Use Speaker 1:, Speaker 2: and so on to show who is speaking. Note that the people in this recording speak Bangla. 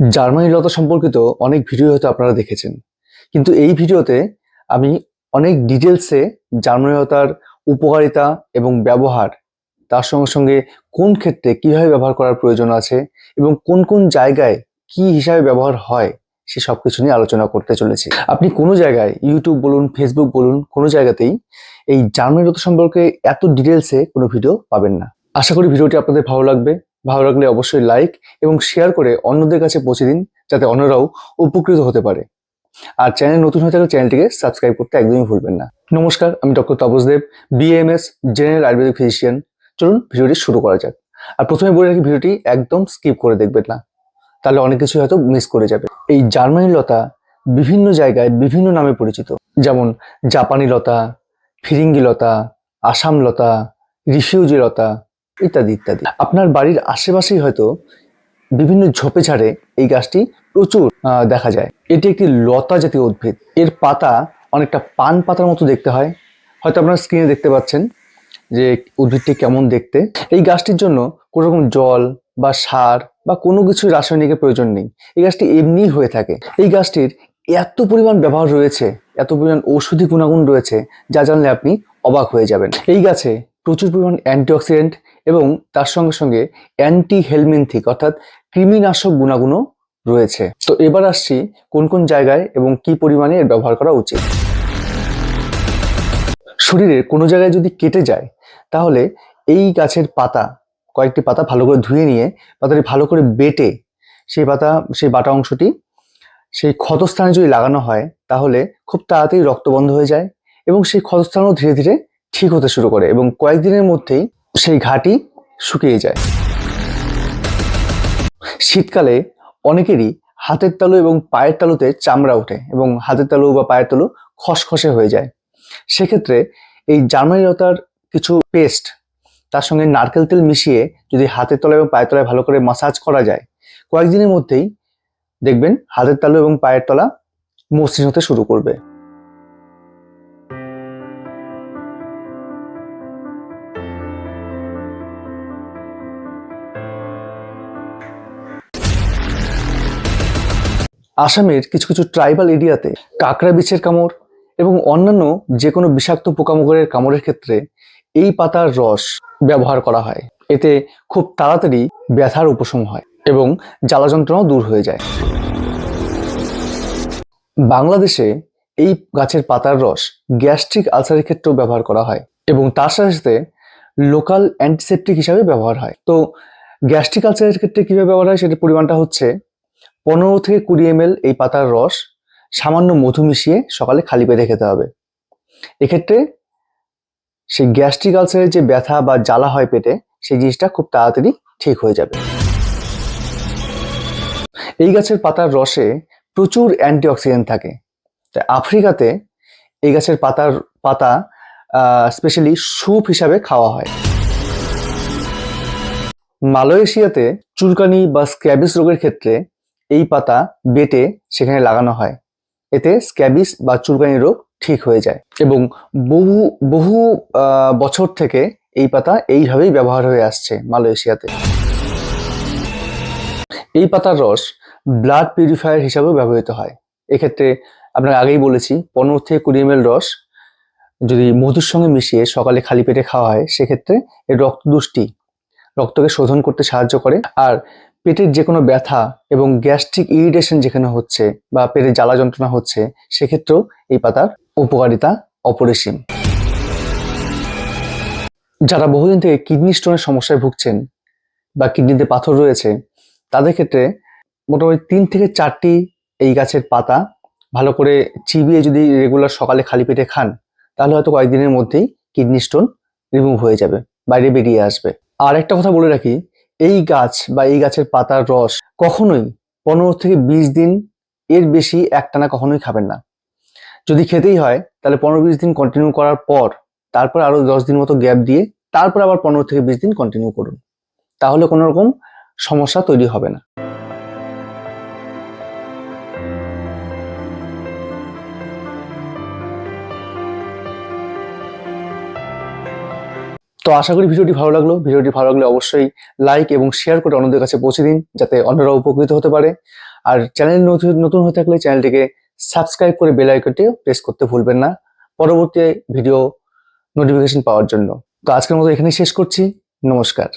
Speaker 1: জার্মানি লতা সম্পর্কিত অনেক ভিডিও হয়তো আপনারা দেখেছেন। কিন্তু এই ভিডিওতে আমি অনেক ডিটেলসে জার্মানি লতার উপকারিতা এবং ব্যবহার, তার সঙ্গে সঙ্গে কোন ক্ষেত্রে কীভাবে ব্যবহার করার প্রয়োজন আছে এবং কোন কোন জায়গায় কি হিসাবে ব্যবহার হয়, সে সব কিছু নিয়ে আলোচনা করতে চলেছি। আপনি কোনো জায়গায় ইউটিউব বলুন ফেসবুক বলুন, কোনো জায়গাতেই এই জার্মানি লতা সম্পর্কে এত ডিটেলসে কোনো ভিডিও পাবেন না। আশা করি ভিডিওটি আপনাদের ভালো লাগবে। ভালো লাগলে অবশ্যই লাইক এবং শেয়ার করে অন্যদের কাছে পৌঁছে দিন যাতে অন্যরাও উপকৃত হতে পারে। আর চ্যানেল নতুন হয়ে থাকলে চ্যানেলটিকে সাবস্ক্রাইব করতে একদমই ভুলবেন না। নমস্কার, আমি doctor Tapas Deb BMS general ayurvedic physician চলুন ভিডিওটি শুরু করা যাক। আর প্রথমে বলে রাখি, ভিডিওটি একদম স্কিপ করে দেখবেন না। তাহলে অনেক কিছু হয়তো মিস করে যাবে। এই জার্মানি লতা বিভিন্ন জায়গায় বিভিন্ন নামে পরিচিত। যেমন জাপানি লতা ফিরিঙ্গি লতা আসাম লতা রিফিউজি লতা ইত্যাদি ইত্যাদি। আপনার বাড়ির আশেপাশেই হয়তো বিভিন্ন ঝোপে ঝাড়ে এই গাছটি প্রচুর দেখা যায়। এটি একটি লতা জাতীয় উদ্ভিদ। এর পাতা অনেকটা পান পাতার মতো দেখতে হয়। হয়তো আপনারা স্ক্রিনে দেখতে পাচ্ছেন যে উদ্ভিদটি কেমন দেখতে। এই গাছটির জন্য কোনো রকম জল বা সার বা কোনো কিছু রাসায়নিকের প্রয়োজন নেই। এই গাছটি এমনিই হয়ে থাকে। এই গাছটির এত পরিমাণ ব্যবহার রয়েছে, এত পরিমাণ ঔষধি গুণাগুণ রয়েছে, যা জানলে আপনি অবাক হয়ে যাবেন। এই গাছে প্রচুর পরিমাণ অ্যান্টিঅক্সিডেন্ট এবং তার সঙ্গে সঙ্গে অ্যান্টি হেলমিনথিক অর্থাৎ কৃমিনাশক গুণাগুণও রয়েছে। তো এবার আসছি কোন কোন জায়গায় এবং কি পরিমাণে এর ব্যবহার করা উচিত। শরীরের কোনো জায়গায় যদি কেটে যায়, তাহলে এই গাছের পাতা, কয়েকটি পাতা ভালো করে ধুয়ে নিয়ে পাতাটি ভালো করে বেটে সেই পাতা, সেই বাটা অংশটি সেই ক্ষতস্থানে যদি লাগানো হয়, তাহলে খুব তাড়াতাড়ি রক্ত বন্ধ হয়ে যায় এবং সেই ক্ষতস্থানও ধীরে ধীরে ঠিক হতে শুরু করে এবং কয়েকদিনের মধ্যেই সেই ঘাটি শুকিয়ে যায়। শীতকালে অনেকেরই হাতের তালু এবং পায়ের তালুতে চামড়া ওঠে এবং হাতের তালু বা পায়ের তালু খসখসে হয়ে যায়। সেক্ষেত্রে এই জার্মানি লতার কিছু পেস্ট তার সঙ্গে নারকেল তেল মিশিয়ে যদি হাতের তলায় এবং পায়ের তলায় ভালো করে মাসাজ করা যায়, কয়েকদিনের মধ্যেই দেখবেন হাতের তালু এবং পায়ের তলা মসৃণ হতে শুরু করবে। আসামের কিছু কিছু ট্রাইবাল এরিয়াতে কাঁকড়া বিছের কামড় এবং অন্যান্য যে কোনো বিষাক্ত পোকামাকড়ের কামড়ের ক্ষেত্রে এই পাতার রস ব্যবহার করা হয়। এতে খুব তাড়াতাড়ি ব্যথার উপশম হয় এবং জ্বালা যন্ত্রণাও দূর হয়ে যায়। বাংলাদেশে এই গাছের পাতার রস গ্যাস্ট্রিক আলসারের ক্ষেত্রেও ব্যবহার করা হয় এবং তার সাথে সাথে লোকাল অ্যান্টিসেপটিক হিসাবে ব্যবহার হয়। তো গ্যাস্ট্রিক আলসারের ক্ষেত্রে কীভাবে ব্যবহার হয়? সেটার পরিমাণটা হচ্ছে পনেরো থেকে কুড়ি এম এই পাতার রস সামান্য মধু মিশিয়ে সকালে খালি পেটে খেতে হবে। এক্ষেত্রে সেই গ্যাস্ট্রিক আলসারের যে ব্যথা বা জ্বালা হয় পেটে, সেই জিনিসটা খুব তাড়াতাড়ি ঠিক হয়ে যাবে। এই গাছের পাতার রসে প্রচুর অ্যান্টিঅক্সিডেন্ট থাকে। তাই আফ্রিকাতে এই গাছের পাতার পাতা স্পেশালি স্যুপ হিসাবে খাওয়া হয়। মালয়েশিয়াতে চুলকানি বা স্ক্যাবিস রোগের ক্ষেত্রে এই পাতা বেটে সেখানে লাগানো হয়। এতে স্ক্যাবিস বা চুলকানি রোগ ঠিক হয়ে যায় এবং বহু বহু বছর থেকে এই পাতা এইভাবেই ব্যবহার হয়ে আসছে মালয়েশিয়াতে। এই পাতার রস ব্লাড পিউরিফায়ার হিসাবেও ব্যবহৃত হয়। এক্ষেত্রে আপনাকে আগেই বলেছি, পনেরো থেকে কুড়ি এম রস যদি মধুর সঙ্গে মিশিয়ে সকালে খালি পেটে খাওয়া হয়, সেক্ষেত্রে এর রক্তদুষ্টি রক্তকে শোধন করতে সাহায্য করে। আর পেটের যে কোনো ব্যথা এবং গ্যাস্ট্রিক ইরিটেশন যেখানে হচ্ছে বা পেটে জ্বালা যন্ত্রণা হচ্ছে, সেক্ষেত্রেও এই পাতার উপকারিতা অপরিসীম। যারা বহুদিন থেকে কিডনি স্টোনের সমস্যায় ভুগছেন বা কিডনিতে পাথর রয়েছে, তাদের ক্ষেত্রে মোটামুটি তিন থেকে চারটি এই গাছের পাতা ভালো করে চিবিয়ে যদি রেগুলার সকালে খালি পেটে খান, তাহলে হয়তো কয়েকদিনের মধ্যেই কিডনি স্টোন রিমুভ হয়ে যাবে, বাইরে বেরিয়ে আসবে। আর একটা কথা বলে রাখি এই গাছ বা এই গাছের পাতার রস কখনোই পনেরো থেকে বিশ দিন এর বেশি একটানা কখনোই খাবেন না। যদি খেতেই হয়, তাহলে পনেরো বিশ দিন কন্টিনিউ করার পর, তারপর আরও দশ দিন মতো গ্যাপ দিয়ে, তারপর আবার পনেরো থেকে বিশ দিন কন্টিনিউ করুন। তাহলে কোনো রকম সমস্যা তৈরি হবে না। তো আশা করি ভিডিওটি ভালো লাগল। ভিডিওটি ভালো লাগলে অবশ্যই লাইক এবং শেয়ার করে অন্যদের কাছে পৌঁছে দিন, যাতে অন্যরা উপকৃত হতে পারে। আর চ্যানেল নতুন নতুন হয়ে থাকলে চ্যানেলটিকে সাবস্ক্রাইব করে বেল আইকনটিও প্রেস করতে ভুলবেন না, পরবর্তী ভিডিও নোটিফিকেশন পাওয়ার জন্য। তো আজকের মতো এখানেই শেষ করছি। নমস্কার।